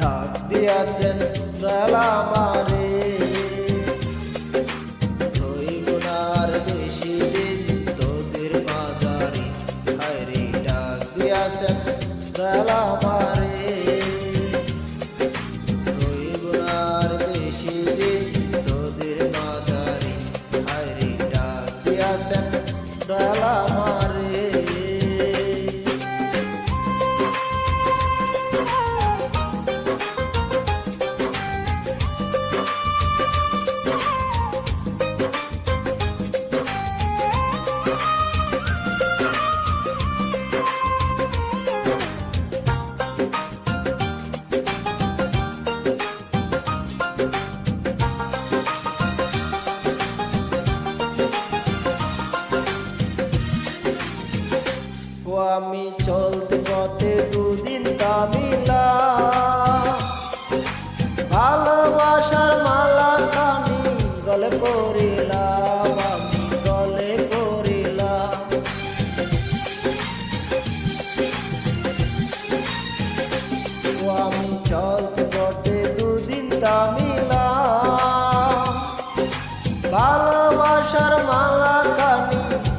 ডাক দিয়াছেন বেলা said, Well, I'm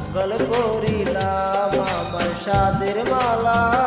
পাগল করিলাম আমার সাদের মালা